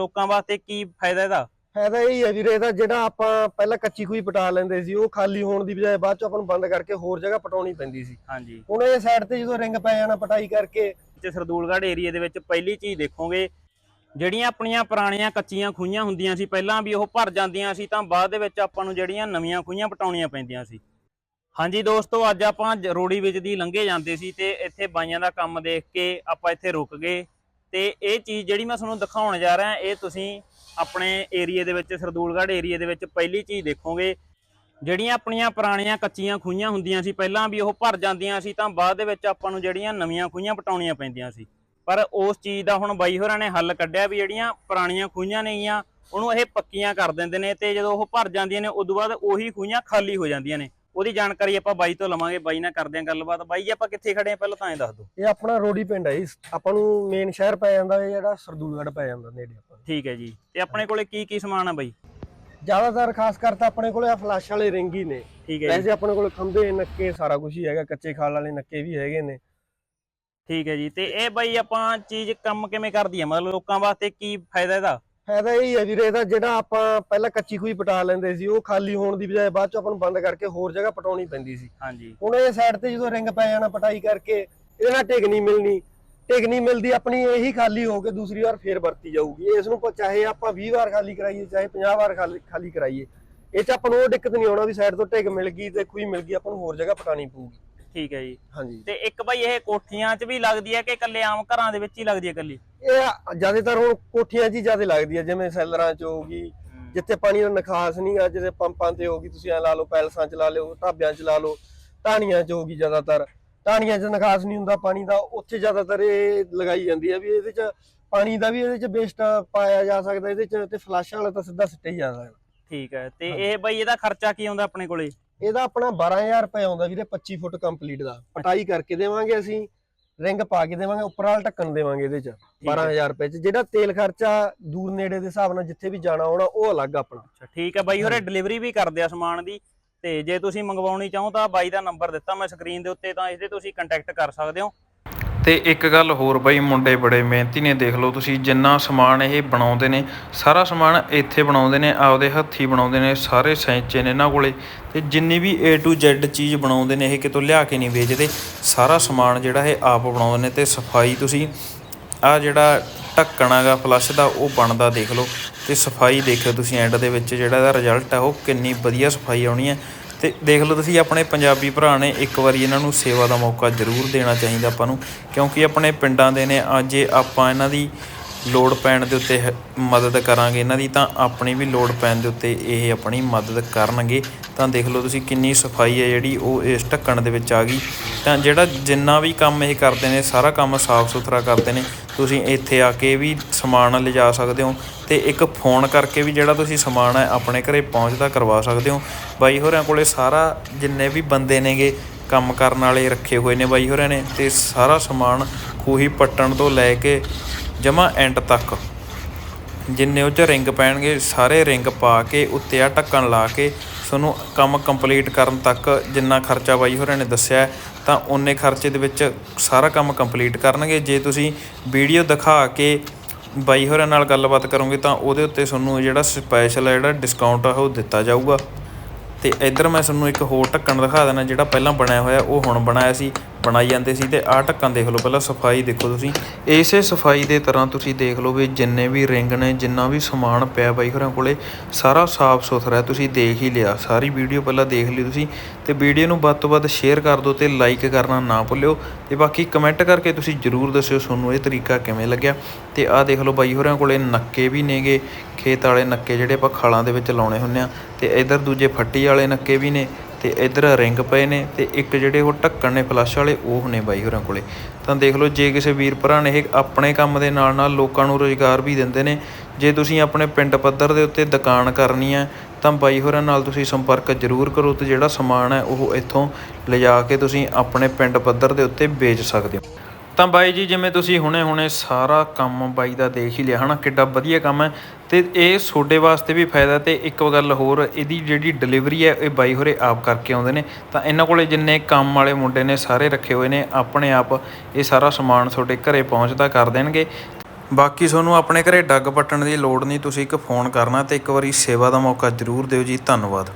ਲੋਕਾਂ ਵਾਸਤੇ ਕੀ ਫਾਇਦਾ ਇਹਦਾ? ਫਾਇਦਾ ਇਹ ਹੀ ਹੈ ਵੀਰੇ ਇਹਦਾ ਜਿਹੜਾ ਆਪਾਂ ਪਹਿਲਾਂ ਕੱਚੀ ਖੂਹੀ ਪਟਾ ਲੈਂਦੇ ਸੀ ਉਹ ਖਾਲੀ ਹੋਣ ਦੀ ਬਜਾਏ ਬਾਅਦ ਚ ਆਪਾਂ ਨੂੰ ਬੰਦ ਕਰਕੇ ਹੋਰ ਜਗ੍ਹਾ ਪਟਾਉਣੀ ਪੈਂਦੀ ਸੀ। ਹਾਂਜੀ। ਹੁਣ ਇਹ ਸਾਈਡ ਤੇ ਜਦੋਂ ਰਿੰਗ ਪੈ ਜਾਣਾ ਪਟਾਈ ਕਰਕੇ। ਤੇ ਸਰਦੂਲਗੜ੍ਹ ਏਰੀਆ ਦੇ ਵਿੱਚ ਪਹਿਲੀ ਚੀਜ਼ ਦੇਖੋਗੇ ਜਿਹੜੀਆਂ ਆਪਣੀਆਂ ਪੁਰਾਣੀਆਂ ਕੱਚੀਆਂ ਖੂਹੀਆਂ ਹੁੰਦੀਆਂ ਸੀ ਪਹਿਲਾਂ ਵੀ ਉਹ ਭਰ ਜਾਂਦੀਆਂ ਸੀ ਤਾਂ ਬਾਅਦ ਦੇ ਵਿੱਚ ਆਪਾਂ ਨੂੰ ਜਿਹੜੀਆਂ ਨਵੀਆਂ ਖੂਹੀਆਂ ਪਟਾਉਣੀਆਂ ਪੈਂਦੀਆਂ ਸੀ। ਹਾਂਜੀ ਦੋਸਤੋ ਅੱਜ ਆਪਾਂ ਰੋੜੀ ਵਿੱਚ ਦੀ ਲੰਘੇ ਜਾਂਦੇ ਸੀ ਤੇ ਇੱਥੇ ਬਾਈਆਂ ਦਾ ਕੰਮ ਦੇਖ ਕੇ ਆਪਾਂ ਇੱਥੇ ਰੁਕ ਗਏ। ਤੇ ਇਹ ਚੀਜ਼ ਜਿਹੜੀ ਮੈਂ ਤੁਹਾਨੂੰ ਦਿਖਾਉਣ ਜਾ ਰਿਹਾ, ਇਹ ਤੁਸੀਂ ਆਪਣੇ ਏਰੀਆ ਦੇ ਵਿੱਚ, ਸਰਦੂਲਗੜ੍ਹ ਏਰੀਆ ਦੇ ਵਿੱਚ ਪਹਿਲੀ ਚੀਜ਼ ਦੇਖੋਗੇ। ਜਿਹੜੀਆਂ ਆਪਣੀਆਂ ਪੁਰਾਣੀਆਂ ਕੱਚੀਆਂ ਖੂਹੀਆਂ ਹੁੰਦੀਆਂ ਸੀ, ਪਹਿਲਾਂ ਵੀ ਉਹ ਭਰ ਜਾਂਦੀਆਂ ਸੀ, ਤਾਂ ਬਾਅਦ ਦੇ ਵਿੱਚ ਆਪਾਂ ਨੂੰ ਜਿਹੜੀਆਂ ਨਵੀਆਂ ਖੂਹੀਆਂ ਪਟਾਉਣੀਆਂ ਪੈਂਦੀਆਂ ਸੀ। ਪਰ ਉਸ ਚੀਜ਼ ਦਾ ਹੁਣ ਬਾਈ ਹੋਰਾਂ ਨੇ ਹੱਲ ਕੱਢਿਆ ਵੀ ਜਿਹੜੀਆਂ ਪੁਰਾਣੀਆਂ ਖੂਹੀਆਂ ਨੇਗੀਆਂ, ਉਹਨੂੰ ਇਹ ਪੱਕੀਆਂ ਕਰ ਦਿੰਦੇ ਨੇ ਤੇ ਜਦੋਂ ਉਹ ਭਰ ਜਾਂਦੀਆਂ ਨੇ, ਉਦੋਂ ਬਾਅਦ ਉਹੀ ਖੂਹੀਆਂ ਖਾਲੀ ਹੋ ਜਾਂਦੀਆਂ ਨੇ। ਉਹਦੀ ਜਾਣਕਾਰੀ ਆਪਾਂ ਬਾਈ ਤੋਂ ਲਵਾਂਗੇ ਬਾਈ ਨਾਲ ਕਰਦੇ ਆਂ ਗੱਲਬਾਤ। ਬਾਈ ਜੀ ਆਪਾਂ ਕਿੱਥੇ ਖੜੇ ਆਂ? ਪਹਿਲਾਂ ਤਾਂ ਐਂ ਦੱਸ ਦਿਓ। ਇਹ ਆਪਣਾ ਰੋੜੀ ਪਿੰਡ ਹੈ ਜੀ। ਆਪਾਂ ਨੂੰ ਮੇਨ ਸ਼ਹਿਰ ਪੈ ਜਾਂਦਾ ਇਹ ਜਿਹੜਾ ਸਰਦੂਲਗੜ੍ਹ ਪੈ ਜਾਂਦਾ ਨੇੜੇ ਆਪਾਂ ਨੂੰ। ਠੀਕ ਹੈ ਜੀ। ਤੇ ਆਪਣੇ ਕੋਲੇ ਕੀ ਕੀ ਸਮਾਨ ਆ ਬਾਈ? ਜ਼ਿਆਦਾਤਰ ਖਾਸ ਕਰ ਤਾਂ ਆਪਣੇ ਕੋਲੇ ਆ ਫਲਾਸ਼ ਵਾਲੇ ਰਿੰਗ ਹੀ ਨੇ। ਠੀਕ ਹੈ ਜੀ। ਵੈਸੇ ਆਪਣੇ ਕੋਲ ਖੰਭੇ ਨੱਕੇ ਸਾਰਾ ਕੁਝ ਹੀ ਹੈਗਾ। ਕੱਚੇ ਖਾਲ ਵਾਲੇ ਨੱਕੇ ਵੀ ਹੈਗੇ ਨੇ। ਠੀਕ ਹੈ ਜੀ। ਤੇ ਇਹ ਬਾਈ ਆਪਾਂ ਚੀਜ਼ ਕੰਮ ਕਿਵੇਂ ਕਰਦੀ ਹੈ ਮਤਲਬ ਲੋਕਾਂ ਵਾਸਤੇ ਕੀ ਫਾਇਦਾ ਇਹਦਾ? ਫਾਇਦਾ ਇਹ ਹੀ ਵੀਰੇ ਇਹਦਾ ਜਿਹੜਾ ਆਪਾਂ ਪਹਿਲਾਂ ਕੱਚੀ ਖੂਹੀ ਪਟਾ ਲੈਂਦੇ ਸੀ ਉਹ ਖਾਲੀ ਹੋਣ ਦੀ ਬਜਾਏ ਬਾਅਦ ਚ ਆਪਾਂ ਨੂੰ ਬੰਦ ਕਰਕੇ ਹੋਰ ਜਗ੍ਹਾ ਪਟਾਉਣੀ ਪੈਂਦੀ ਸੀ। ਹਾਂਜੀ। ਹੁਣ ਇਹ ਸਾਈਡ ਤੇ ਜਦੋਂ ਰਿੰਗ ਪੈ ਜਾਣਾ ਪਟਾਈ ਕਰਕੇ ਇਹਦੇ ਨਾਲ ਟਿਕ ਨਹੀਂ ਮਿਲਣੀ। ਟਿਕ ਨਹੀਂ ਮਿਲਦੀ ਆਪਣੀ ਇਹੀ ਖਾਲੀ ਹੋ ਕੇ ਦੂਸਰੀ ਵਾਰ ਫੇਰ ਵਰਤੀ ਜਾਊਗੀ। ਇਸ ਨੂੰ ਚਾਹੇ ਆਪਾਂ 20 ਵਾਰ ਖਾਲੀ ਕਰਾਈਏ ਚਾਹੇ 50 ਵਾਰ ਖਾਲੀ ਖਾਲੀ ਕਰਾਈਏ ਇਹ ਚ ਆਪਾਂ ਨੂੰ ਉਹ ਦਿੱਕਤ ਨਹੀਂ ਆਉਣਾ ਵੀ ਸਾਈਡ ਤੋਂ ਟਿਕ ਮਿਲ ਗਈ ਤੇ ਖੂਹੀ ਮਿਲ ਗਈ ਆਪਾਂ ਨੂੰ ਹੋਰ ਜਗ੍ਹਾ ਪਟਾਣੀ ਪਊਗੀ। ਠੀਕ ਹੈ ਜੀ। ਹਾਂਜੀ। ਤੇ ਇੱਕ ਬਾਈ ਇਹ ਕੋਠੀਆਂ 'ਚ ਵੀ ਲੱਗਦੀ ਹੈ ਕਿ ਇਕੱਲੇ ਆਮ ਘਰਾਂ ਦੇ ਵਿੱਚ ਹੀ ਲੱਗਦੀ ਹੈ ਇਕੱਲੀ? ਇਹ ਜ਼ਿਆਦਾਤਰ ਹੁਣ ਕੋਠੀਆਂ 'ਚ ਹੀ ਜ਼ਿਆਦਾ ਲੱਗਦੀ ਹੈ ਜਿਵੇਂ ਸੈਲਰਾਂ 'ਚ ਹੋਊਗੀ ਜਿੱਥੇ ਪਾਣੀ ਦਾ ਨਿਕਾਸ ਨਹੀਂ ਗਾ ਜਿਹਦੇ ਪੰਪਾਂ ਤੇ ਹੋਗੀ ਤੁਸੀਂ ਐ ਲਾ ਲਓ ਪੈਲਸਾਂ 'ਚ ਲਾ ਲਿਓ ਢਾਬਿਆਂ 'ਚ ਲਾ ਲਓ ਢਾਣੀਆਂ 'ਚ ਹੋਗੀ ਜ਼ਿਆਦਾਤਰ। ਢਾਣੀਆਂ 'ਚ ਨਿਕਾਸ ਨਹੀਂ ਹੁੰਦਾ ਪਾਣੀ ਦਾ ਉੱਥੇ ਜ਼ਿਆਦਾਤਰ ਇਹ ਲਗਾਈ ਜਾਂਦੀ ਹੈ ਵੀ ਇਹਦੇ 'ਚ ਪਾਣੀ ਦਾ ਵੀ ਇਹਦੇ 'ਚ ਵੇਸਟ ਪਾਇਆ ਜਾ ਸਕਦਾ ਇਹਦੇ 'ਚ ਤੇ ਫਲਸ਼ ਵਾਲਾ ਤਾਂ ਸਿੱਧਾ ਸਿੱਟੇ ਹੀ ਜਾ ਸਕਦਾ। ਠੀਕ ਹੈ ਤੇ। ਇਹ ਬਾਈ ਇਹਦਾ ਖਰਚਾ ਕੀ ਆਉਂਦਾ ਆਪਣੇ ਕੋਲੇ? ਇਹਦਾ ਆਪਣਾ 12000 ਰੁਪਏ ਆਉਂਦਾ ਵੀਰੇ 25 ਫੁੱਟ ਕੰਪਲੀਟ ਦਾ। ਪਟਾਈ ਕਰਕੇ ਦੇਵਾਂਗੇ ਅਸੀਂ ਰਿੰਗ ਪਾ ਕੇ ਦੇਵਾਂਗੇ ਉੱਪਰ ਵਾਲਾ ਢੱਕਣ ਦੇਵਾਂਗੇ ਇਹਦੇ 'ਚ ਹੈ। 12000 ਰੁਪਏ 'ਚ ਜਿਹੜਾ ਤੇਲ ਖਰਚਾ ਦੂਰ ਨੇੜੇ ਦੇ ਹਿਸਾਬ ਨਾਲ ਜਿੱਥੇ ਵੀ ਜਾਣਾ ਆਉਣਾ ਉਹ ਅਲੱਗ ਆਪਣਾ ਅੱਛਾ ਠੀਕ ਹੈ ਬਾਈ ਹੋਰੇ। ਡਿਲੀਵਰੀ ਵੀ ਕਰਦੇ ਆ ਸਮਾਨ ਦੀ ਤੇ ਜੇ ਤੁਸੀਂ ਮੰਗਵਾਉਣੀ ਚਾਹੋ ਤਾਂ ਬਾਈ ਦਾ ਨੰਬਰ ਦਿੱਤਾ ਮੈਂ ਸਕਰੀਨ ਦੇ ਉੱਤੇ ਤਾਂ ਇਸ ਦੇ ਤੁਸੀਂ ਕੰਟੈਕਟ ਕਰ ਸਕਦੇ ਹੋ ਤੇ ਇੱਕ ਗੱਲ ਹੋਰ ਬਈ, ਮੁੰਡੇ ਬੜੇ ਮਿਹਨਤੀ ਨੇ, ਦੇਖ ਲਓ ਤੁਸੀਂ ਜਿੰਨਾ ਸਮਾਨ ਇਹ ਬਣਾਉਂਦੇ ਨੇ, ਸਾਰਾ ਸਮਾਨ ਇੱਥੇ ਬਣਾਉਂਦੇ ਨੇ, ਆਪਦੇ ਹੱਥੀ ਬਣਾਉਂਦੇ ਨੇ, ਸਾਰੇ ਸੈਂਚੇ ਨੇ ਇਹਨਾਂ ਕੋਲੇ, ਤੇ ਜਿੰਨੀ ਵੀ A to Z ਚੀਜ਼ ਬਣਾਉਂਦੇ ਨੇ, ਇਹ ਕਿਤੋਂ ਲਿਆ ਕੇ ਨਹੀਂ ਵੇਚਦੇ, ਸਾਰਾ ਸਮਾਨ ਜਿਹੜਾ ਇਹ ਆਪ ਬਣਾਉਂਦੇ ਨੇ, ਤੇ ਸਫ਼ਾਈ ਤੁਸੀਂ ਆ ਜਿਹੜਾ ਢੱਕਣ ਹੈਗਾ ਫਲੱਸ਼ ਦਾ, ਉਹ ਬਣਦਾ ਦੇਖ ਲਓ, ਤੇ ਸਫ਼ਾਈ ਦੇਖਿਓ ਤੁਸੀਂ ਐਂਡ ਦੇ ਵਿੱਚ ਜਿਹੜਾ ਇਹਦਾ ਰਿਜ਼ਲਟ ਆ, ਉਹ ਕਿੰਨੀ ਵਧੀਆ ਸਫ਼ਾਈ ਆਉਣੀ ਹੈ। ਤੇ ਦੇਖ ਲਓ ਤੁਸੀਂ ਆਪਣੇ ਪੰਜਾਬੀ ਭਰਾ ਨੇ ਇੱਕ ਵਾਰੀ ਇਹਨਾਂ ਨੂੰ ਸੇਵਾ ਦਾ ਮੌਕਾ ਜ਼ਰੂਰ ਦੇਣਾ ਚਾਹੀਦਾ ਆਪਾਂ ਨੂੰ, ਕਿਉਂਕਿ ਆਪਣੇ ਪਿੰਡਾਂ ਦੇ ਨੇ ਅੱਜ ਜੇ ਆਪਾਂ ਇਹਨਾਂ ਦੀ ਲੋੜ ਪੈਣ ਦੇ ਉੱਤੇ ਹ- ਮਦਦ ਕਰਾਂਗੇ ਇਹਨਾਂ ਦੀ, ਤਾਂ ਆਪਣੀ ਵੀ ਲੋੜ ਪੈਣ ਦੇ ਉੱਤੇ ਇਹ ਆਪਣੀ ਮਦਦ ਕਰਨਗੇ। ਤਾਂ ਦੇਖ ਲਓ ਤੁਸੀਂ ਕਿੰਨੀ ਸਫ਼ਾਈ ਹੈ ਜਿਹੜੀ ਉਹ ਇਸ ਢੱਕਣ ਦੇ ਵਿੱਚ ਆ ਗਈ। ਤਾਂ ਜਿਹੜਾ ਜਿੰਨਾ ਵੀ ਕੰਮ ਇਹ ਕਰਦੇ ਨੇ, ਸਾਰਾ ਕੰਮ ਸਾਫ਼ ਸੁਥਰਾ ਕਰਦੇ ਨੇ ਤੁਸੀਂ ਇੱਥੇ ਆ ਕੇ ਵੀ ਸਮਾਨ ਲਿਜਾ ਸਕਦੇ ਹੋ ਤੇ ਇੱਕ ਫੋਨ ਕਰਕੇ ਵੀ ਜਿਹੜਾ ਤੁਸੀਂ ਸਮਾਨ ਹੈ ਆਪਣੇ ਘਰੇ ਪਹੁੰਚਦਾ ਕਰਵਾ ਸਕਦੇ ਹੋ। ਬਾਈ ਹੋਰਾਂ ਕੋਲੇ ਸਾਰਾ ਜਿੰਨੇ ਵੀ ਬੰਦੇ ਨੇਗੇ, ਕੰਮ ਕਰਨ ਵਾਲੇ ਰੱਖੇ ਹੋਏ ਨੇ ਬਾਈ ਹੋਰਾਂ ਨੇ ਤੇ ਸਾਰਾ ਸਮਾਨ ਖੂਹੀ ਪੱਟਣ ਤੋਂ ਲੈ ਕੇ ਜਮਾ ਐਂਡ ਤੱਕ। ਜਿੰਨੇ ਉਹ ਚ ਰਿੰਗ ਪੈਣਗੇ, ਸਾਰੇ ਰਿੰਗ ਪਾ ਕੇ, ਉੱਤੇ ਆ ਢੱਕਣ ਲਾ ਕੇ, ਤੁਹਾਨੂੰ ਕੰਮ ਕੰਪਲੀਟ ਕਰਨ ਤੱਕ ਜਿੰਨਾ ਖਰਚਾ ਬਾਈ ਹੋਰਾਂ ਨੇ ਦੱਸਿਆ ਤਾਂ ਓਨੇ ਖਰਚੇ ਦੇ ਵਿੱਚ ਸਾਰਾ ਕੰਮ ਕੰਪਲੀਟ ਕਰਨਗੇ। ਜੇ ਤੁਸੀਂ ਵੀਡੀਓ ਦਿਖਾ ਕੇ ਬਾਈ ਹੋਰਾਂ ਨਾਲ ਗੱਲਬਾਤ ਕਰੋਗੇ ਤਾਂ ਉਹਦੇ ਉੱਤੇ ਤੁਹਾਨੂੰ ਜਿਹੜਾ ਸਪੈਸ਼ਲ ਜਿਹੜਾ ਡਿਸਕਾਊਂਟ ਆ ਉਹ ਦਿੱਤਾ ਜਾਊਗਾ। ਤੇ ਇੱਧਰ ਮੈਂ ਤੁਹਾਨੂੰ ਇੱਕ ਹੋਰ ਢੱਕਣ ਦਿਖਾ ਦੇਣਾ ਜਿਹੜਾ ਪਹਿਲਾਂ ਬਣਿਆ ਹੋਇਆ, ਉਹ ਹੁਣ ਬਣਾਇਆ ਸੀ। ਬਣਾਈ ਜਾਂਦੇ ਸੀ ਤੇ ਆਹ ਢੱਕਣ ਦੇਖ ਲਓ, ਪਹਿਲਾਂ ਸਫ਼ਾਈ ਦੇਖੋ ਤੁਸੀਂ। ਇਸੇ ਸਫ਼ਾਈ ਦੇ ਤਰ੍ਹਾਂ ਤੁਸੀਂ ਦੇਖ ਲਓ ਵੀ ਜਿੰਨੇ ਵੀ ਰਿੰਗ ਨੇ, ਜਿੰਨਾ ਵੀ ਸਮਾਨ ਪਿਆ ਬਾਈ ਹੋਰਾਂ ਕੋਲੇ, ਸਾਰਾ ਸਾਫ਼ ਸੁਥਰਾ ਹੈ, ਤੁਸੀਂ ਦੇਖ ਹੀ ਲਿਆ। ਸਾਰੀ ਵੀਡੀਓ ਪਹਿਲਾਂ ਦੇਖ ਲਈ ਤੁਸੀਂ। ਤੇ ਵੀਡੀਓ ਨੂੰ ਵੱਧ ਤੋਂ ਵੱਧ ਸ਼ੇਅਰ ਕਰ ਦਿਓ ਤੇ ਲਾਈਕ ਕਰਨਾ ਨਾ ਭੁੱਲਿਓ। ਤੇ ਬਾਕੀ ਕਮੈਂਟ ਕਰਕੇ ਤੁਸੀਂ ਜਰੂਰ ਦੱਸਿਓ ਤੁਹਾਨੂੰ ਇਹ ਤਰੀਕਾ ਕਿਵੇਂ ਲੱਗਿਆ। ਤੇ ਆਹ ਦੇਖ ਲਓ ਬਾਈ ਹੋਰਾਂ ਕੋਲੇ ਨੱਕੇ ਵੀ ਨੇਗੇ, ਖੇਤ ਵਾਲੇ ਨੱਕੇ ਜਿਹੜੇ ਆਪਾਂ ਖਾਲਾਂ ਦੇ ਵਿੱਚ ਲਾਉਣੇ ਹੁੰਦੇ ਆ। ਤੇ ਇਧਰ ਦੂਜੇ ਫੱਟੀ ਵਾਲੇ ਨੱਕੇ ਵੀ ਨੇ। ਤੇ ਇਧਰ ਰਿੰਗ ਪਏ ਨੇ ਤੇ ਇੱਕ ਜਿਹੜੇ ਉਹ ਢੱਕਣ ਨੇ ਫਲੱਸ਼ ਵਾਲੇ, ਉਹ ਨੇ ਬਾਈ ਹੋਰਾਂ ਕੋਲੇ। ਤਾਂ ਦੇਖ ਲਓ, ਜੇ ਕਿਸੇ ਵੀਰ ਭਰਾ ਨੇ ਇਹ ਆਪਣੇ ਕੰਮ ਦੇ ਨਾਲ ਨਾਲ ਲੋਕਾਂ ਨੂੰ ਰੋਜ਼ਗਾਰ ਵੀ ਦਿੰਦੇ ਨੇ, ਜੇ ਤੁਸੀਂ ਆਪਣੇ ਪਿੰਡ ਪੱਧਰ ਦੇ ਉੱਤੇ ਦੁਕਾਨ ਕਰਨੀ ਹੈ ਤਾਂ ਬਾਈ ਹੋਰਾਂ ਨਾਲ ਤੁਸੀਂ ਸੰਪਰਕ ਜ਼ਰੂਰ ਕਰੋ ਤੇ ਜਿਹੜਾ ਸਮਾਨ ਹੈ ਉਹ ਇੱਥੋਂ ਲਿਜਾ ਕੇ ਤੁਸੀਂ ਆਪਣੇ ਪਿੰਡ ਪੱਧਰ ਦੇ ਉੱਤੇ ਵੇਚ ਸਕਦੇ ਹੋ। ਤਾਂ ਬਾਈ ਜੀ, ਜਿਵੇਂ ਤੁਸੀਂ ਹੁਣੇ-ਹੁਣੇ ਸਾਰਾ ਕੰਮ ਬਾਈ ਦਾ ਦੇਖ ਹੀ ਲਿਆ, ਹਨਾ? ਕਿੱਡਾ ਵਧੀਆ ਕੰਮ ਹੈ। ਤੇ ਇਹ ਤੁਹਾਡੇ ਵਾਸਤੇ ਵੀ ਫਾਇਦਾ ਤੇ ਇੱਕ ਗੱਲ ਹੋਰ, ਇਹਦੀ ਜਿਹੜੀ ਡਿਲੀਵਰੀ ਹੈ, ਇਹ ਬਾਈ ਹੋਰੇ ਆਪ ਕਰਕੇ ਆਉਂਦੇ ਨੇ। ਤਾਂ ਇਹਨਾਂ ਕੋਲੇ ਜਿੰਨੇ ਕੰਮ ਵਾਲੇ ਮੁੰਡੇ ਨੇ, ਸਾਰੇ ਰੱਖੇ ਹੋਏ ਨੇ। ਆਪਣੇ ਆਪ ਇਹ ਸਾਰਾ ਸਮਾਨ ਤੁਹਾਡੇ ਘਰੇ ਪਹੁੰਚਦਾ ਕਰ ਦੇਣਗੇ। ਬਾਕੀ ਤੁਹਾਨੂੰ ਆਪਣੇ ਘਰੇ ਡੱਗ ਪੱਟਣ ਦੀ ਲੋੜ ਨਹੀਂ, ਤੁਸੀਂ ਇੱਕ ਫੋਨ ਕਰਨਾ ਤੇ ਇੱਕ ਵਾਰੀ ਸੇਵਾ ਦਾ ਮੌਕਾ ਜ਼ਰੂਰ ਦਿਓ ਜੀ। ਧੰਨਵਾਦ।